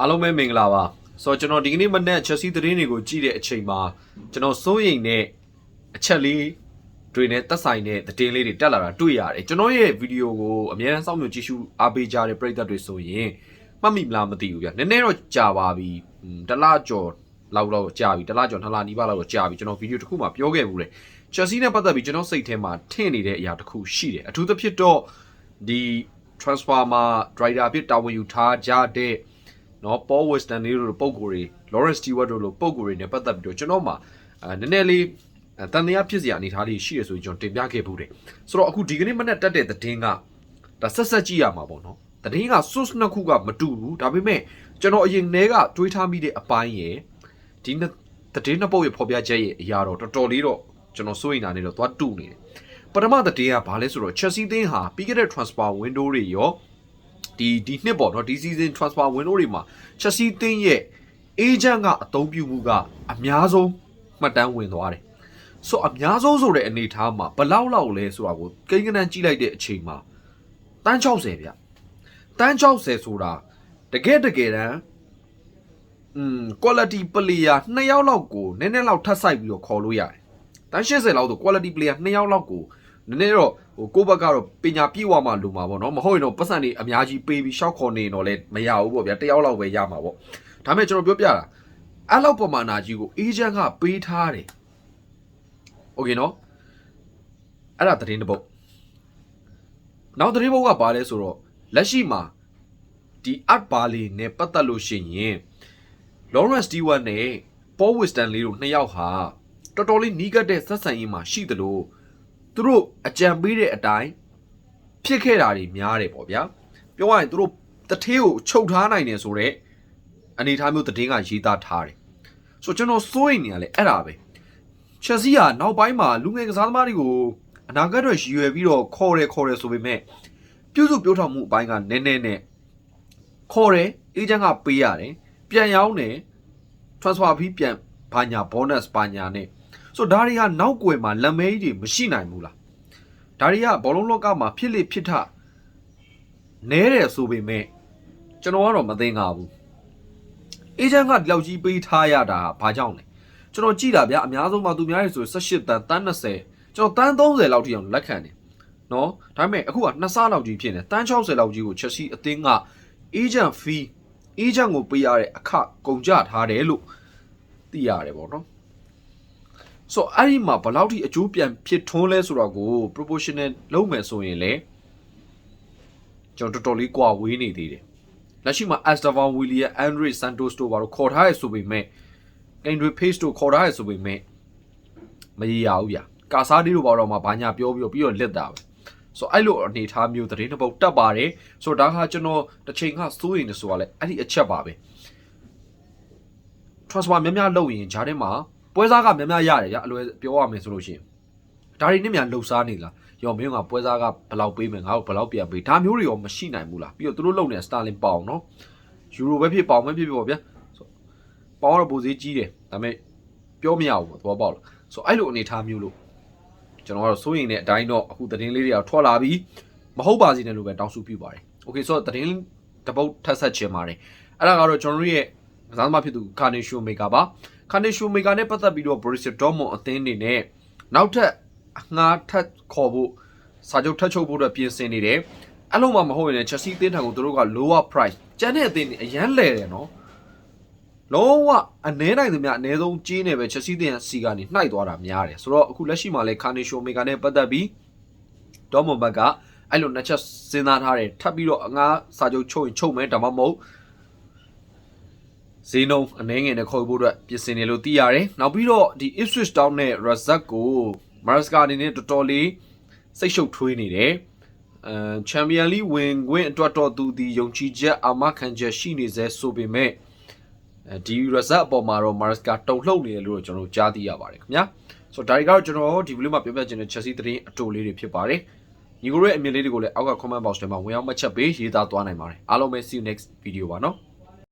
အားလုံးပဲမင်္ဂလာပါဆိုတော့ကျွန်တော်ဒီကနေ့မနေ့ချက်စီသတင်းတွေကိုကြည့်တဲ့အချိန်မှာကျွန်တော်စိုးရိမ်တဲ့အချက်လေးတွေနဲ့သက်ဆိုင်တဲ့သတင်းလေးတွေတက်လာတာတွေ့ရတယ်ကျွန်တော်ရဲ့ဗီဒီယိုကိုအများအားစောင့်မျှော်ကြည့်ရှုအားပေးကြတဲ့ပရိသတ်တွေဆိုရင်မှတ်မိမလားမသိဘူးဗျနည်းနည်းတော့ကြာပါပြီဟွန်းတစ်လကျော်လောက်တော့ကြာပြီတစ်လကျော်နှစ်လနီးပါးလောက်တော့ကြာပြီကျွန်တော်ဗီဒီယိုတစ်ခုမှပြောခဲ့ဘူးလေချက်စီနဲ့ပတ်သက်ပြီးကျွန်တော်စိတ်ထဲမှာထင်နေတဲ့အရာတစ်ခုရှိတယ်အထူးသဖြင့်တော့ဒီ transformer driver ဖြစ်တာဝန်ယူထားကြတဲ့ နော် Paul Weston လေးတို့လိုပုံကိုယ်တွေ Lawrence Stewart တို့လိုပုံကိုယ်တွေနဲ့ပတ်သက်ပြီးတော့ကျွန်တော်မှအဲနည်းနည်းလေးအဲတန်တရားဖြစ်စရာအနေအထားလေးရှိရဆိုရင်ကျွန်တော်တင်ပြခဲ့ဘူးတယ်ဆိုတော့အခုဒီကနေ့မနေ့တက်တဲ့သတင်းကဒါဆက်ဆက်ကြည့်ရမှာပေါ့နော်သတင်းက source နှစ်ခုကမတူဘူးဒါပေမဲ့ကျွန်တော်အရင်ထဲကတွေးထားမိတဲ့အပိုင်းရယ်ဒီနှစ်သတင်းနှစ်ပုတ်ရဖော်ပြချက်ရဲ့အရာတော့တော်တော်လေးတော့ကျွန်တော်စိုးရိမ်တာနေတော့သွားတူနေတယ်ပထမသတင်းကဘာလဲဆိုတော့ Chelsea သင်းဟာပြီးခဲ့တဲ့ transfer window တွေရော ဒီဒီနှစ်ပေါ့နော်ဒီ season transfer window တွေမှာ Chelsea တင်းရဲ့ agent ကအသုံးပြုမှုကအများဆုံးမှတ်တမ်းဝင်သွားတယ်။ဆိုအများဆုံးဆိုတဲ့အနေအထားမှာဘယ်လောက်လောက်လဲဆိုတာကိုကိန်းကနန်းကြည့်လိုက်တဲ့အချိန်မှာတန်း60ဗျ။တန်း60ဆိုတာတကယ်တကယ်တမ်းอืม quality player နှစ်ယောက်လောက်ကိုနည်းနည်းလောက်ထပ်ဆိုင်ပြီးတော့ခေါ်လို့ရတယ်။တန်း80လောက်ဆို quality player နှစ်ယောက်လောက်ကို နည်းနည်းတော့ဟိုကိုယ့်ဘက်ကတော့ပညာပြည့်ဝမှလူမှာပေါ့နော်မဟုတ်ရင်တော့ပတ်စံတွေအများကြီးပေးပြီးရှောက်ခေါ်နေရင်တော့လည်းမရဘူးပေါ့ဗျာတယောက်လောက်ပဲရမှာပေါ့ဒါမဲ့ကျွန်တော်ပြောပြတာအဲ့လောက်ပမာဏကြီးကိုအေဂျင့်ကပေးထားတယ်โอเคနော်အဲ့ဒါသတင်းတစ်ပုတ်နောက်သတင်းပုတ်ကဘာလဲဆိုတော့လက်ရှိမှာဒီ art barley နဲ့ပတ်သက်လို့ရှိရင် Lawrence Stewart နဲ့ Paul Weston လေးတို့နှစ်ယောက်ဟာတော်တော်လေးနီးကပ်တဲ့ဆက်ဆံရေးမှာရှိသလို သူတို့အကြံပေးတဲ့အတိုင်းဖြစ်ခဲ့တာတွေများတယ်ပေါ့ဗျာပြောရရင်သူတို့တထေးကိုချုပ်ထားနိုင်တယ်ဆိုတော့အနေအထားမျိုးသတင်းကရေးသားထားတယ်ဆိုတော့ကျွန်တော်စိုးရိမ်နေရလဲအဲ့ဒါပဲချက်စီကနောက်ပိုင်းမှာလူငယ်ကစားသမားတွေကိုအနာဂတ်အတွက်ရည်ရွယ်ပြီးတော့ခေါ်တယ်ခေါ်တယ်ဆိုပေမဲ့ပြုစုပြောထောင်မှုအပိုင်းကနည်းနည်းနဲ့ခေါ်တယ်အေဂျင့်ကပေးရတယ်ပြန်ရောင်းတယ် transfer fee ပြန်ဘာညာ bonus ဘာညာနဲ့ ဆိုတော့ဒါတွေကနောက်ွယ်မှာလက်မဲကြီးတွေမရှိနိုင်ဘူးလားဒါတွေကဘောလုံးလောကမှာဖြစ်လေဖြစ်ထနဲတယ်ဆိုပေမဲ့ကျွန်တော်ကတော့မသိငါဘူးအေဂျင့်ကဒီလောက်ကြီးပေးထားရတာဘာကြောင့်လဲကျွန်တော်ကြည့်တာဗျာအများဆုံးမှသူများတွေဆို18တန်းတန်း20ကျွန်တော်တန်း30လောက်ထိအောင်လက်ခံတယ်နော်ဒါပေမဲ့အခုကနှစ်ဆလောက်ကြီးဖြစ်နေတန်း60လောက်ကြီးကိုချက်စီအသင်းက agent fee agent ကိုပေးရတဲ့အခကုန်ကြထားတယ်လို့သိရတယ်ပေါ့နော် ဆိုတော့အဲ့ဒီမှာဘယ်လောက်ထိအကျိုးပြန်ဖြစ်ထွန်းလဲဆိုတော့ကို proportional လုပ်မယ်ဆိုရင်လေကျွန်တော်တော်တော်လေးကွာဝေးနေသေးတယ်လက်ရှိမှာ Estevan William Andre Santos တို့ဘာလို့ခေါ်ထားရဆိုပေမဲ့ Andre Pace တို့ခေါ်ထားရဆိုပေမဲ့မရရဘူးဗျာကာစားဒီတို့ဘာတော့မှဘာညာပြောပြီးတော့ပြီးတော့လက်တာပဲဆိုတော့အဲ့လိုအနေထားမျိုးသတင်းတစ်ပုတ်တက်ပါတယ်ဆိုတော့ဒါကကျွန်တော်တစ်ချိန်ကစိုးရင်နေဆိုတာလေအဲ့ဒီအချက်ပါပဲ transfer များများလုပ်ရင်ဂျားထဲမှာ ပွဲစားကများများရတယ်ဗျအလွယ်ပြောရမယ်ဆိုလို့ရှိရင်ဒါတွေနဲ့မြန်လှုပ်ရှားနေလားရောမင်းကပွဲစားကဘယ်လောက်ပေးမယ်ငါ့ကိုဘယ်လောက်ပြန်ပေးဒါမျိုးတွေရောမရှိနိုင်ဘူးလားပြီးတော့သူတို့လုပ်နေတဲ့ Starling ပေါအောင်နော်ယူရိုပဲဖြစ်ပေါင်ပဲဖြစ်ဖြစ်ပေါ့ဗျာဆိုပေါင်ကတော့ပိုစည်းကြီးတယ်ဒါပေမဲ့ပြောမရဘူးပေါ့သဘောပေါက်လားဆိုအဲ့လိုအနေထားမျိုးလို့ကျွန်တော်ကတော့စိုးရင်တဲ့အတိုင်းတော့အခုသတင်းလေးတွေကထွက်လာပြီးမဟုတ်ပါစေနဲ့လို့ပဲတောင်းဆိုပြုပါတယ်โอเคဆိုတော့သတင်းတပုတ်ထပ်ဆက်ချင်ပါတယ်အဲ့ဒါကတော့ကျွန်တော်တို့ရဲ့ကစားသမားဖြစ်သူကာနေရှိုမေကာပါ ကာနေရှိုမေကာနဲ့ပတ်သက်ပြီးတော့ Borussia Dortmund အသင်းအနေနဲ့နောက်ထပ်ငါထပ်ခေါ်ဖို့စာချုပ်ထပ်ချုပ်ဖို့အတွက်ပြင်ဆင်နေတယ်အဲ့လိုမှမဟုတ်ရင်လည်း Chelsea အသင်းထံကိုသူတို့က lower price ကျန်တဲ့အသင်းတွေအရန်လဲတယ်နော်လုံးဝအနည်းနိုင်သမျှအနည်းဆုံးကြီးနေပဲ Chelsea အသင်းစီကနေနှိုက်သွားတာများတယ်ဆိုတော့အခုလက်ရှိမှာလည်း Carney Shoemaker နဲ့ပတ်သက်ပြီး Dortmund ဘက်ကအဲ့လိုနှစ်ချက်စဉ်းစားထားတယ်ထပ်ပြီးတော့အငားစာချုပ်ချုပ်ရင်ချုပ်မယ်ဒါမှမဟုတ် ဈေးနှုန်းအနှဲငယ်နဲ့ခေါ်ဖို့အတွက်ပြင်ဆင်နေလို့သိရတယ်။နောက်ပြီးတော့ဒီ Ipswich Town နဲ့ Razak ကို Maresca အနေနဲ့တော်တော်လေးစိတ်ရှုပ်ထွေးနေတယ်။အဲ Champion League ဝင်ခွင့်အတွက်တော့သူဒီယုံကြည်ချက်အာမခံချက်ရှိနေစေဆိုပေမဲ့အဲဒီ Razak အပေါ်မှာတော့ Maresca တုံ့လှုပ်နေတယ်လို့တော့ကျွန်တော်ကြားသိရပါတယ်ခင်ဗျာ။ဆိုတော့ဒါတွေကတော့ကျွန်တော်ဒီဗီဒီယိုမှာပြောပြချင်တဲ့ Chelsea သတင်းအတူလေးတွေဖြစ်ပါတယ်။ညီကိုရဲ့အမြင်လေးတွေကိုလည်းအောက်က comment box ထဲမှာဝင်အောင်မှတ်ချက်ပေးရေးသားသွားနိုင်ပါတယ်။အားလုံးပဲ see you next video ပါနော်။